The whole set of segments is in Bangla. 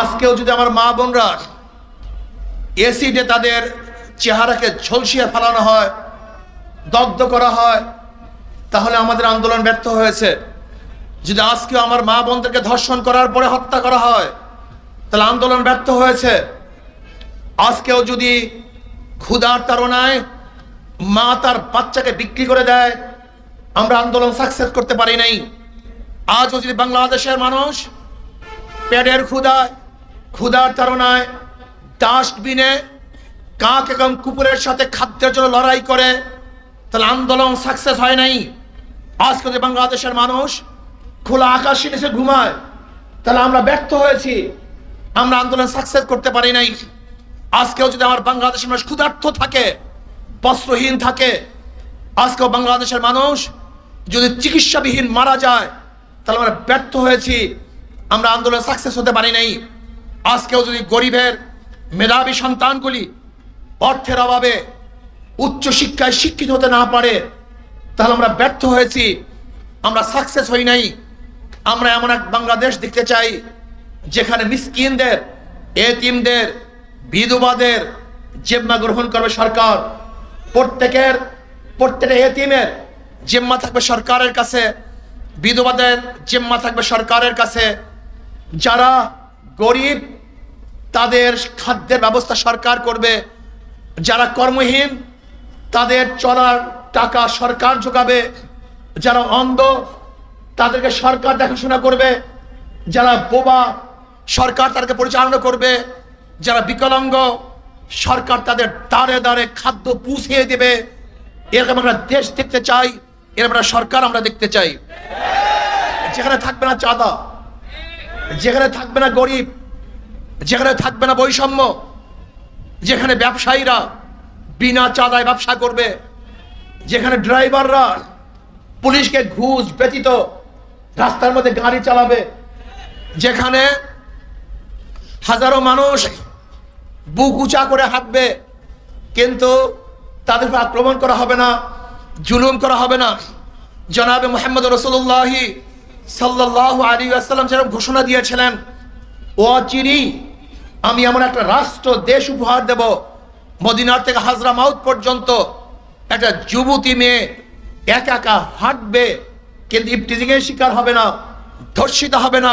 আজকেও যদি আমার মা বোনরা এসিডে তাদের চেহারাকে ঝলসিয়ে ফেলানো হয়, দগ্ধ করা হয়, তাহলে আমাদের আন্দোলন ব্যর্থ হয়েছে। যদি আজকেও আমার মা বোনদেরকে ধর্ষণ করার পরে হত্যা করা হয়, তাহলে আন্দোলন ব্যর্থ হয়েছে। আজকেও যদি ক্ষুধার তাড়নায় মা তার বাচ্চাকে বিক্রি করে দেয়, আমরা আন্দোলন সাকসেস করতে পারি নাই। আজও যদি বাংলাদেশের মানুষ পেটের ক্ষুধায় ক্ষুধার তাড়নায় ডাস্টবিনে কাক এবং কুকুরের সাথে খাদ্যের জন্য লড়াই করে, তাহলে আন্দোলন সাকসেস হয় নাই। আজকে যদি বাংলাদেশের মানুষ খোলা আকাশের নিচে ঘুমায়। তাহলে আমরা ব্যর্থ হয়েছি। আমরা আন্দোলন সাকসেস করতে পারি নাই। আজকেও যদি আমার বাংলাদেশের মানুষ ক্ষুধার্থ থাকে, বস্ত্রহীন থাকে, আজকেও বাংলাদেশের মানুষ যদি চিকিৎসাবিহীন মারা যায়, তাহলে আমরা ব্যর্থ হয়েছি। আমরা আন্দোলন সাকসেস হতে পারি নাই। আজকেও যদি গরিবের মেধাবী সন্তানগুলি অর্থের অভাবে উচ্চ শিক্ষায় শিক্ষিত হতে না পারে, তাহলে আমরা ব্যর্থ হয়েছি। আমরা সাকসেস হই নাই। আমরা এমন এক বাংলাদেশ দেখতে চাই, যেখানে মিসকিনদের, এতিমদের, বিধবাদের জেম্মা গ্রহণ করবে সরকার। প্রত্যেকের, প্রত্যেকটা এতিমের জেম্মা থাকবে সরকারের কাছে, বিধবাদের জেম্মা থাকবে সরকারের কাছে। যারা গরিব তাদের খাদ্যের ব্যবস্থা সরকার করবে। যারা কর্মহীন, তাদের চলার টাকা সরকার যোগাবে। যারা অন্ধ, তাদেরকে সরকার দেখাশোনা করবে। যারা বোবা, সরকার তাদেরকে পরিচালনা করবে। যারা বিকলাঙ্গ, সরকার তাদের দাঁড়ে দাঁড়ে খাদ্য পুষিয়ে দেবে। এরকম আমরা দেশ দেখতে চাই, এরকম একটা সরকার আমরা দেখতে চাই। যেখানে থাকবে না চাঁদা, যেখানে থাকবে না গরিব যেখানে থাকবে না বৈষম্য, যেখানে ব্যবসায়ীরা বিনা চাঁদায় ব্যবসা করবে, যেখানে ড্রাইভাররা পুলিশকে ঘুষ ব্যতীত রাস্তার মধ্যে গাড়ি চালাবে, যেখানে হাজারো মানুষ বুক উঁচা করে হাঁটবে, কিন্তু তাদের উপর আক্রমণ করা হবে না, জুলুম করা হবে না। জনাবে মোহাম্মদ রসুল্লাহি সাল্লাহ আলী আসসালাম যেরকম ঘোষণা দিয়েছিলেন ও চিরি আমি এমন একটা রাষ্ট্র, দেশ উপহার দেব। মদিনার থেকে হাজরা মাউত পর্যন্ত একটা যুবতী মেয়ে একা একা হাঁটবে, কিন্তু ইফটিজিংয়ের শিকার হবে না, ধর্ষিত হবে না,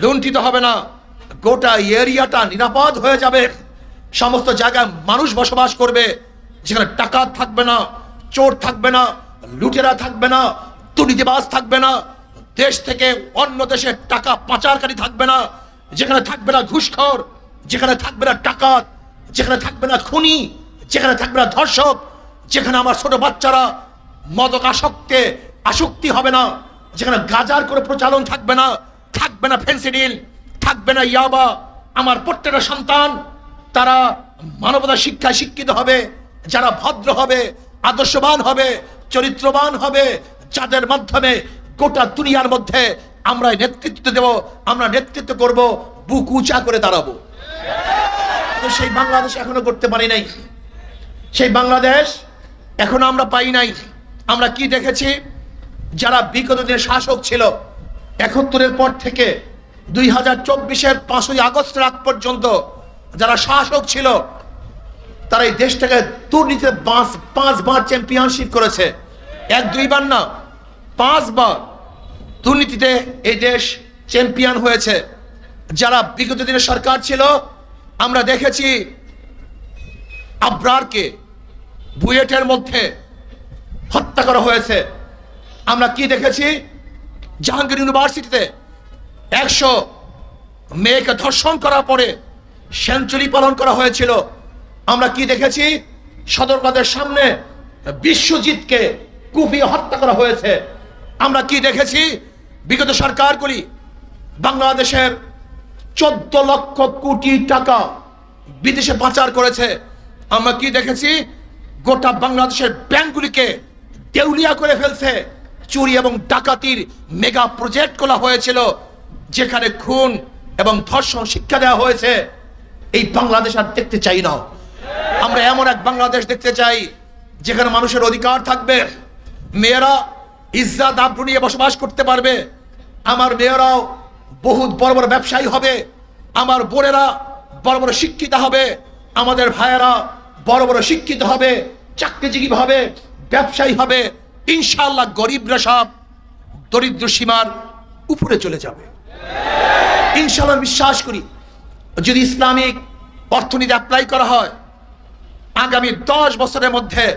লুণ্ঠিত হবে না। গোটা এরিয়াটা নিরাপদ হয়ে যাবে। সমস্ত জায়গায় মানুষ বসবাস করবে। যেখানে টাকা থাকবে না, চোর থাকবে না, লুটেরা থাকবে না, দুর্নীতিবাজ থাকবে না, দেশ থেকে অন্য দেশে টাকা পাচারকারী থাকবে না, যেখানে থাকবে না ঘুষখোর। যেখানে থাকবে না টাকাত যেখানে থাকবে না খুনি, যেখানে থাকবে না ধর্ষক, যেখানে আমার ছোট বাচ্চারা মদক আসক্তে আসক্তি হবে না, যেখানে গাজার করে প্রচালন থাকবে না থাকবে না ফেন্সিডিল, থাকবে না ইয়াবা, আমার প্রত্যেকটা সন্তান তারা মানবতা শিক্ষায় শিক্ষিত হবে, যারা ভদ্র হবে, আদর্শবান হবে, চরিত্রবান হবে, যাদের মাধ্যমে গোটা দুনিয়ার মধ্যে আমরা নেতৃত্ব দেব, আমরা নেতৃত্ব করব, বুক উঁচা করে দাঁড়াবো। কিন্তু সেই বাংলাদেশ এখনও করতে পারি নাই। সেই বাংলাদেশ এখনও আমরা পাই নাই। আমরা কি দেখেছি? যারা বিগত দিনের শাসক ছিল, একাত্তরের পর থেকে দুই হাজার চব্বিশের পাঁচই আগস্টের আগ পর্যন্ত যারা শাসক ছিল, তারা এই দেশটাকে দুর্নীতিতে পাঁচ পাঁচবার চ্যাম্পিয়নশিপ করেছে। এক, দুইবার না, পাঁচবার দুর্নীতিতে এই দেশ চ্যাম্পিয়ন হয়েছে। যারা বিগত দিনের সরকার ছিল আমরা দেখেছি আব্রারকে বুয়েটের মধ্যে হত্যা করা হয়েছে। আমরা কি দেখেছি? জাহাঙ্গীর ইউনিভার্সিটিতে একশো মেয়েকে ধর্ষণ করার পরে সেঞ্চুরি পালন করা হয়েছিল। আমরা কি দেখেছি? সদরকাদের সামনে বিশ্বজিৎকে কুপিয়ে হত্যা করা হয়েছে। আমরা কি দেখেছি? বিগত সরকারগুলি বাংলাদেশের চোদ্দ লক্ষ কোটি টাকা বিদেশে পাচার করেছে। আমরা কি দেখেছি? গোটা বাংলাদেশের ব্যাংকগুলিকে দেউলিয়া করে ফেলছে। চুরি এবং ডাকাতির মেগা প্রজেক্ট করা হয়েছিল, যেখানে খুন এবং ধর্ষণ শিক্ষা দেওয়া হয়েছে। এই বাংলাদেশ আর দেখতে চাই না। আমরা এমন এক বাংলাদেশ দেখতে চাই, যেখানে মানুষের অধিকার থাকবে। মেয়েরা ইজ্জাত আব্রু নিয়ে বসবাস করতে পারবে। আমার মেয়েরাও বহুত বড় বড় ব্যবসায়ী হবে। আমার বোনেরা বড় বড় শিক্ষিত হবে। আমাদের ভাইয়েরা বড় বড় শিক্ষিত হবে, চাকরিজীবী হবে, ব্যবসায়ী হবে। ইনশাআল্লাহ গরিবরা সব দরিদ্র সীমার উপরে চলে যাবে। ইনশাআল্লাহ বিশ্বাস করি, যদি ইসলামিক অর্থনীতি অ্যাপ্লাই করা হয়, আগামী দশ বছরের মধ্যে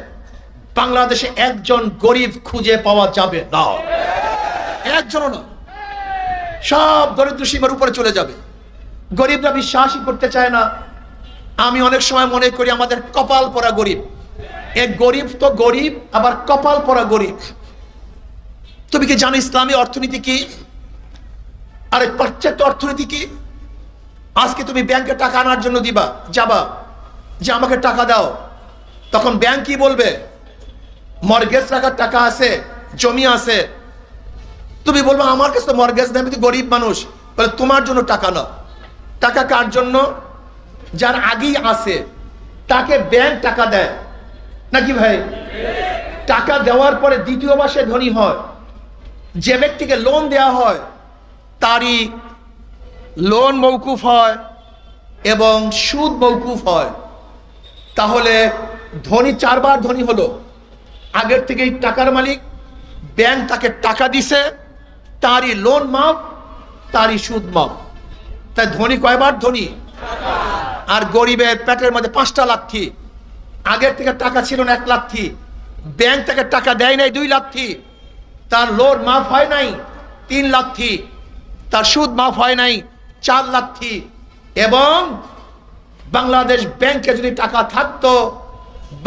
বাংলাদেশে একজন গরিব খুঁজে পাওয়া যাবে না। একজনও না সব দরিদ্র সীমার উপরে চলে যাবে। গরিবরা বিশ্বাসই করতে চায় না। আমি অনেক সময় মনে করি আমাদের কপাল পরা গরিব। এ গরিব তো গরিব, আবার কপাল পরা গরিব। তুমি কি জানো ইসলামী অর্থনীতি কি? আরে পাশ্চাত্য অর্থনীতি কি? আজকে তুমি ব্যাংকে টাকা আনার জন্য দিবা, যাবা, যে আমাকে টাকা দাও। তখন ব্যাংক কি বলবে? মর্গেজ রাখার টাকা আছে, জমি আছে তুমি বলব, আমার কাছে তো মর্গেজ নেই, আমি তো গরিব মানুষ। বলে, তোমার জন্য টাকা নাও। টাকা কার জন্য? যার আগেই আছে, তাকে ব্যাংক টাকা দেয়। নাকি ভাই? টাকা দেওয়ার পরে দ্বিতীয় সে ধনী হয়। যে ব্যক্তিকে লোন দেওয়া হয়, তারই লোন মৌকুফ হয় এবং সুদ মৌকুফ হয়। তাহলে ধনী চারবার ধনী হলো। আগের থেকেই টাকার মালিক ব্যাংক তাকে টাকা দিছে। তারই লোন মাপ তারই সুদ মাপ তাই ধনী কয়বার ধনী? আর গরিবের পেটের মধ্যে পাঁচটা লাথি। আগের থেকে টাকা ছিল না, এক লাথি। ব্যাংক থেকে টাকা দেয় নাই, দুই লাথি। তার লোন মাফ হয় নাই, তিন লাথি। তার সুদ মাফ হয় নাই, চার লাথি। এবং বাংলাদেশ ব্যাংকে যদি টাকা থাকতো,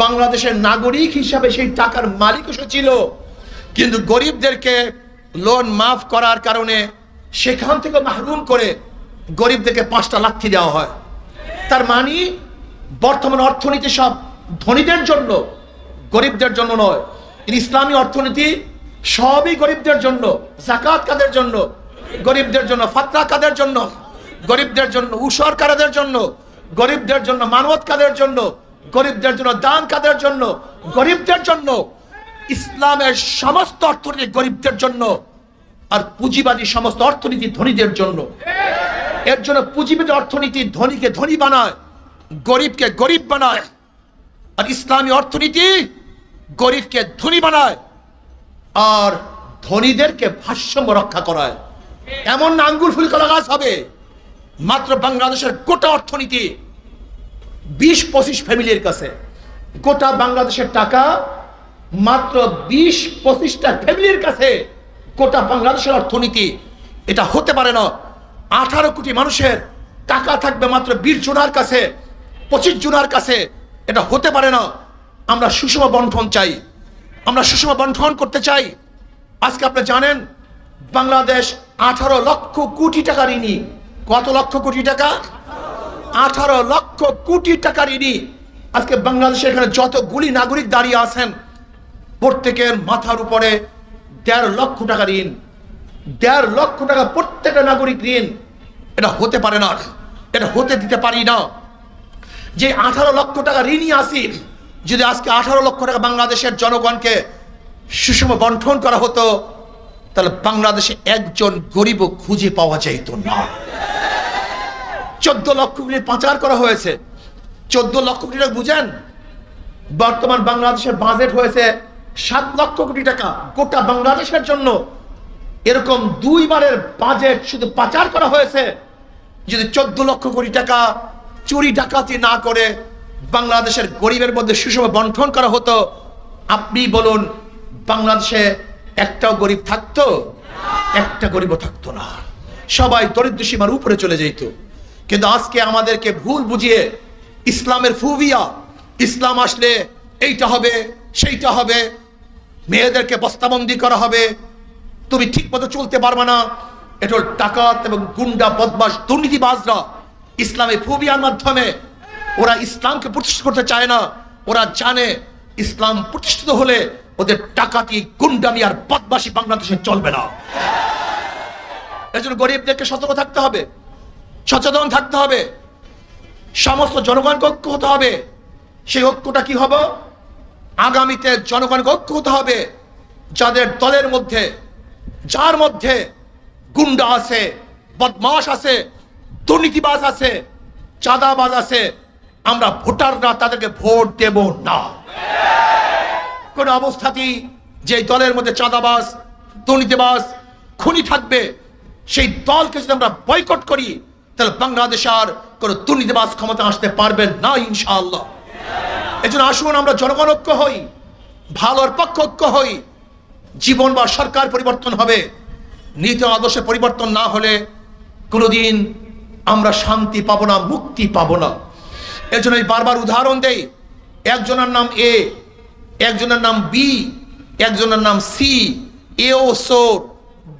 বাংলাদেশের নাগরিক হিসাবে সেই টাকার মালিক ছিল। কিন্তু গরিবদেরকে লোন মাফ করার কারণে সেখান থেকে মাহরুম করে গরিবদেরকে পাঁচটা লাথি দেওয়া হয়। তার মানে বর্তমান অর্থনীতি সব ধনীদের জন্য, গরিবদের জন্য নয়। ইসলামী অর্থনীতি সবই গরিবদের জন্য জাকাত কাদের জন্য? গরিবদের জন্য ফাতরা কাদের জন্য? গরিবদের জন্য, উসর কাদের জন্য? গরিবদের জন্য, মানবত কাদের জন্য? গরিবদের জন্য, দান কাদের জন্য? গরিবদের জন্য ইসলামের সমস্ত অর্থনীতি গরিবদের জন্য আর পুঁজিবাদী সমস্ত অর্থনীতি ধনীদের জন্য। এর জন্য পুঁজিবাদী অর্থনীতি ধনীকে ধনী বানায়, গরিবকে গরিব বানায় আর ইসলামী অর্থনীতি গরিবকে ধনী বানায় আর ধনীদেরকে ভারসাম্য রক্ষা করায়। এমন না আঙ্গুল ফুল করা গাছ হবে, মাত্র বাংলাদেশের গোটা অর্থনীতি বিশ পঁচিশ ফ্যামিলির কাছে। গোটা বাংলাদেশের টাকা মাত্র বিশ পঁচিশটা ফ্যামিলির কাছে গোটা বাংলাদেশের অর্থনীতি। এটা হতে পারে না। আঠারো কোটি মানুষের টাকা থাকবে মাত্র বিশ জোনার কাছে, পঁচিশ জোনার কাছে। এটা হতে পারে না। আমরা সুষম বন্টন চাই। আমরা সুষম বন্টন করতে চাই। আজকে আপনি জানেন, বাংলাদেশ আঠারো লক্ষ কোটি টাকা ঋণী। কত লক্ষ কোটি টাকা? আঠারো লক্ষ কোটি টাকা ঋণী। আজকে বাংলাদেশের এখানে যতগুলি নাগরিক দাঁড়িয়ে আছেন প্রত্যেকের মাথার উপরে দেড় লক্ষ টাকা ঋণ, দেড় লক্ষ টাকা প্রত্যেকটা নাগরিক ঋণ। এটা হতে পারে না, এটা হতে দিতে পারি না। যে আঠারো লক্ষ টাকা ঋণই আসি যদি আজকে আঠারো লক্ষ টাকা বাংলাদেশের জনগণকে সুষম বন্টন করা হতো, তাহলে বাংলাদেশে একজন গরিবও খুঁজে পাওয়া যাইত না। চোদ্দ লক্ষ কোটি পাচার করা হয়েছে। চোদ্দ লক্ষ কোটি বুঝেন, বর্তমান বাংলাদেশের বাজেট হয়েছে সাত লক্ষ কোটি টাকা গোটা বাংলাদেশের জন্য এরকম দুইবারের বাজেট শুধু পাচার করা হয়েছে। যদি চোদ্দ লক্ষ কোটি টাকা চুরি ডাকাতি না করে বাংলাদেশের গরিবের মধ্যে সুষম বন্টন করা হতো, আপনি বলুন, বাংলাদেশে একটাও গরিব থাকতো? একটা গরিবও থাকতো না। সবাই দরিদ্র সীমার উপরে চলে যেত। কিন্তু আজকে আমাদেরকে ভুল বুঝিয়ে ইসলামের ফুবিয়া ইসলাম আসলে এইটা হবে, সেইটা হবে মেয়েদেরকে বস্তাবন্দি করা হবে। তুমি ঠিক মতো চলতে পারবে না। এটা ডাকাত এবং গুন্ডা বদমাস দুর্নীতিবাজরা ইসলামে ফুবিয়ার মাধ্যমে। ওরা ইসলামকে প্রতিষ্ঠা করতে চায় না। ওরা জানে ইসলাম প্রতিষ্ঠিত হলে ওদের ডাকাতি, গুন্ডামি আর বদমাসি বাংলাদেশে চলবে না। এজন্য গরিবদেরকে সতর্ক থাকতে হবে, সচেতন থাকতে হবে। সমস্ত জনগণকে ঐক্য হতে হবে। সেই ঐক্যটা কি হবে? আগামীতে জনগণকে ঐক্য হবে যাদের দলের মধ্যে, যার মধ্যে গুন্ডা আছে বদমাস আছে, দুর্নীতিবাজ আছে, চাঁদাবাজ আছে, আমরা ভোটাররা তাদেরকে ভোট দেব না। কোন অবস্থাতেই যে দলের মধ্যে চাঁদাবাজ, দুর্নীতিবাজ, খুনি থাকবে, সেই দলকে যদি আমরা বয়কট করি, তাহলে বাংলাদেশ আর কোনো দুর্নীতিবাজ ক্ষমতা আসতে পারবেন না, ইনশাআল্লাহ। এই জন্য আসুন আমরা জনগণ ঐক্য হই, ভালোর ঐক্য হই। জীবন বা সরকার পরিবর্তন হবে, নীতি আদর্শে পরিবর্তন না হলে কোনোদিন আমরা শান্তি পাবো না, মুক্তি পাবো না। এর জন্য বারবার উদাহরণ দেই, একজনের নাম এ, একজনের নাম বি, একজনের নাম সি এও চোর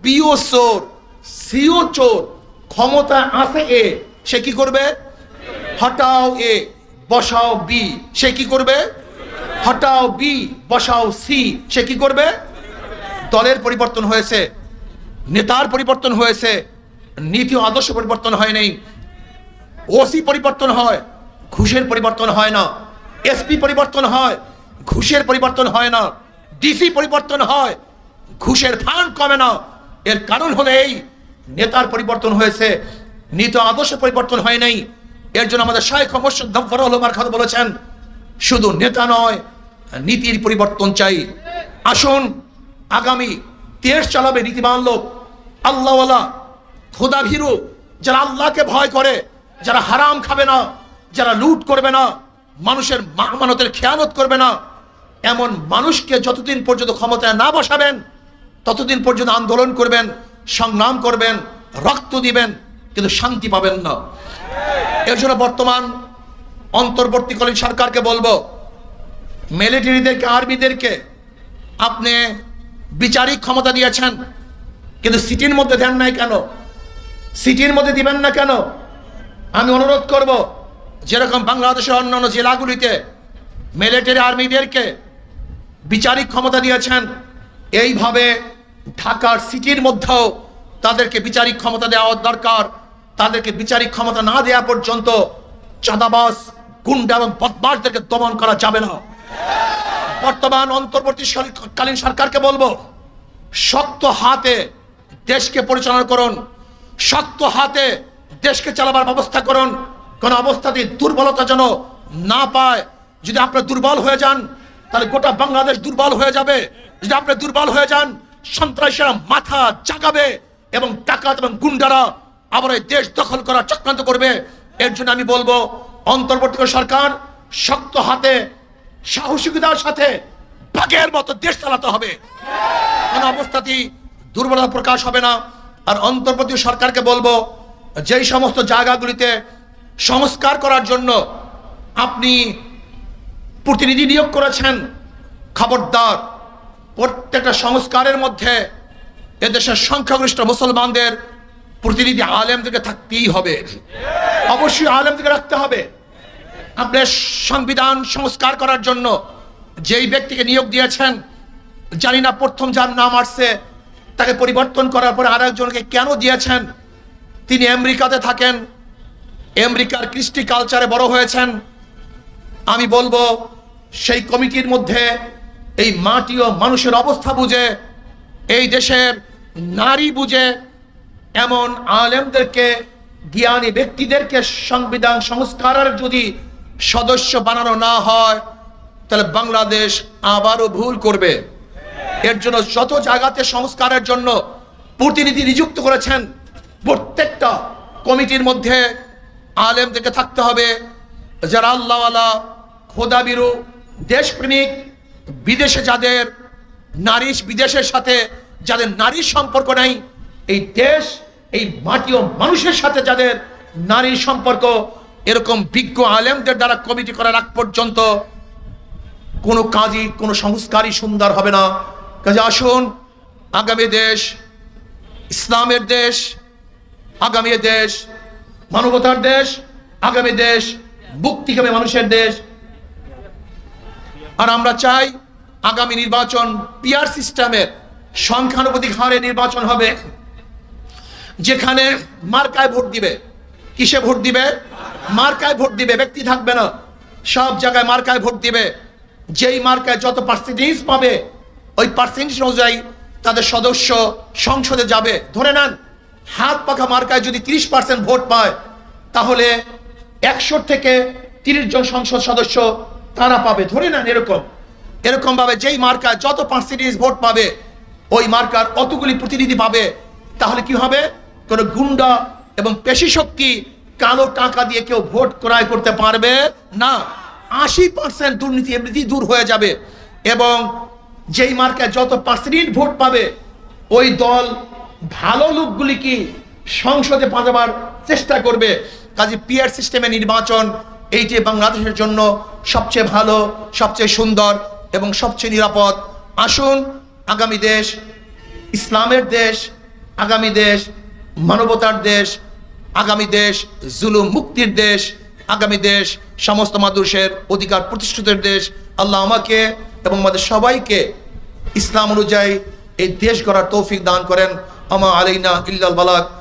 বিও চোর সিও চোর, ক্ষমতা আছে এ, সে কি করবে? হটাও এ। বসাও বি সে কি করবে? হটাও বি বসাও সি সে কি করবে? দলের পরিবর্তন হয়েছে, নেতার পরিবর্তন হয়েছে, নীতি আদর্শ পরিবর্তন হয় নাই ওসি পরিবর্তন হয়, ঘুষের পরিবর্তন হয় না এসপি পরিবর্তন হয়, ঘুষের পরিবর্তন হয় না ডিসি পরিবর্তন হয়, ঘুষের ফান্ড কমে না। এর কারণ হলো এই, নেতার পরিবর্তন হয়েছে, নীতি আদর্শ পরিবর্তন হয় নাই এর জন্য আমাদের শাহেখ মোর্শেদ গফর হলমার কথা বলেছেন, শুধু নেতা নয়, নীতির পরিবর্তন চাই। আসুন, আগামী দেশ চালাবে নীতিবান লোক। আল্লাহওয়ালা খোদা ভীরু যারা আল্লাহকে ভয় করে, যারা হারাম খাবে না, যারা লুট করবে না, মানুষের মানতের খেয়ানত করবে না। এমন মানুষকে যতদিন পর্যন্ত ক্ষমতায় না বসাবেন, ততদিন পর্যন্ত আন্দোলন করবেন, সংগ্রাম করবেন, রক্ত দিবেন কিন্তু শান্তি পাবেন না। এর জন্য বর্তমান অন্তর্বর্তীকালীন সরকারকে বলব মিলিটারিদেরকে আর্মিদেরকে আপনি বিচারিক ক্ষমতা দিয়েছেন, কিন্তু সিটির মধ্যে দেন নাই কেন? সিটির মধ্যে দিবেন না কেন? আমি অনুরোধ করব, যেরকম বাংলাদেশের অন্যান্য জেলাগুলিতে মিলিটারি আর্মিদেরকে বিচারিক ক্ষমতা দিয়েছেন, এইভাবে ঢাকার সিটির মধ্যেও তাদেরকে বিচারিক ক্ষমতা দেওয়া দরকার। তাদেরকে বিচারিক ক্ষমতা না দেওয়া পর্যন্ত চাঁদাবাস গুন্ডা এবং বদমাসদেরকে দমন করা যাবে না। বর্তমান অন্তর্বর্তী অন্তর্বর্তীকালীন সরকারকে বলব, শক্ত হাতে দেশকে পরিচালনা করুন, শক্ত হাতে দেশকে চালাবার ব্যবস্থা করুন। কোন অবস্থাতে দুর্বলতা যেন না পায়। যদি আপনি দুর্বল হয়ে যান, তাহলে গোটা বাংলাদেশ দুর্বল হয়ে যাবে। যদি আপনি দুর্বল হয়ে যান, সন্ত্রাসীরা মাথা জাগাবে এবং টাকা এবং গুন্ডারা আবার এই দেশ দখল করার চক্রান্ত করবে। এর জন্য আমি বলব অন্তর্বর্তী সরকার শক্ত হাতে, সাহসিকতার সাথে বাঘের মতো দেশ চালাতে হবে। কোন অবস্থাতেই দুর্বলতা প্রকাশ হবে না। আর অন্তর্বর্তী সরকারকে বলব, যেই সমস্ত জায়গাগুলিতে সংস্কার করার জন্য আপনি প্রতিনিধি নিয়োগ করেছেন, খবরদার, প্রত্যেকটা সংস্কারের মধ্যে এদেশের সংখ্যাগরিষ্ঠ মুসলমানদের প্রতিনিধি আলেমদেরকে থাকতেই হবে। অবশ্যই আলেমদেরকে রাখতে হবে। আপনার সংবিধান সংস্কার করার জন্য যেই ব্যক্তিকে নিয়োগ দিয়েছেন, জানি না প্রথম যার নাম আসছে, তাকে পরিবর্তন করার পরে আর একজনকে কেন দিয়েছেন, তিনি আমেরিকাতে থাকেন, আমেরিকার কৃষ্টি কালচারে বড় হয়েছেন। আমি বলব, সেই কমিটির মধ্যে এই মাটি ও মানুষের অবস্থা বুঝে, এই দেশের নারী বুঝে এমন আলেমদেরকে, জ্ঞানী ব্যক্তিদেরকে সংবিধান সংস্কারের যদি সদস্য বানানো না হয়, তাহলে বাংলাদেশ আবারও ভুল করবে। এর জন্য যত জায়গাতে সংস্কারের জন্য প্রতিনিধি নিযুক্ত করেছেন, প্রত্যেকটা কমিটির মধ্যে আলেমদেরকে থাকতে হবে। যারা আল্লাহওয়ালা, খোদাবিরু, দেশপ্রেমিক, বিদেশে যাদের নারী, বিদেশের সাথে যাদের নারীর সম্পর্ক নাই, এই দেশ এই মাটি ও মানুষের সাথে যাদের নারীর সম্পর্ক এরকম বিজ্ঞ আলেমদের দ্বারা কমিটি করার আগ পর্যন্ত কোনো কাজই, কোনো সংস্কারই সুন্দর হবে না। কাজে আসুন, আগামী দেশ, ইসলামের দেশ, আগামী দেশ, মানবতার দেশ, আগামী দেশ মুক্তিকামী মানুষের দেশ। আর আমরা চাই আগামী নির্বাচন পিয়ার সিস্টেমের সংখ্যানুপাতিক হারে নির্বাচন হবে। যেখানে মার্কায় ভোট দিবে। কিসে ভোট দিবে? মার্কায় ভোট দিবে, ব্যক্তি থাকবে না। সব জায়গায় মার্কায় ভোট দিবে। যেই মার্কায় যত পার্সেন্টেজ পাবে, ওই পার্সেন্টেজ অনুযায়ী তাদের সদস্য সংসদে যাবে। ধরে নেন, হাত পাখা মার্কায় যদি তিরিশ পার্সেন্ট ভোট পায়, তাহলে একশো থেকে তিরিশ জন সংসদ সদস্য তারা পাবে। ধরে নেন এরকম। এরকম ভাবে যেই মার্কায় যত পার্সেন্টেজ ভোট পাবে, ওই মার্কার অতগুলি প্রতিনিধি পাবে, তাহলে কি হবে? কোনো গুন্ডা এবং পেশি শক্তি কালো টাকা দিয়ে কেউ ভোট ক্রয় করতে পারবে না। আশি পার্সেন্ট দুর্নীতি এমনিতেই দূর হয়ে যাবে এবং যেই মার্কায় যত পার্সেন্ট ভোট পাবে, ওই দল ভালো লোকগুলি কি সংসদে পাঠাবার চেষ্টা করবে? কাজে পিয়ার সিস্টেমে নির্বাচন এইটি বাংলাদেশের জন্য সবচেয়ে ভালো, সবচেয়ে সুন্দর এবং সবচেয়ে নিরাপদ। আসুন, আগামী দেশ, ইসলামের দেশ, আগামী দেশ মানবতার দেশ, আগামী দেশ, জুলুম মুক্তির দেশ, আগামী দেশ, সমস্ত মানুষের অধিকার প্রতিষ্ঠিতের দেশ। আল্লাহ আমাকে এবং আমাদের সবাইকে ইসলাম অনুযায়ী এই দেশ গড়ার তৌফিক দান করেন। আমা আলাইনা ইল্লাল বালাক।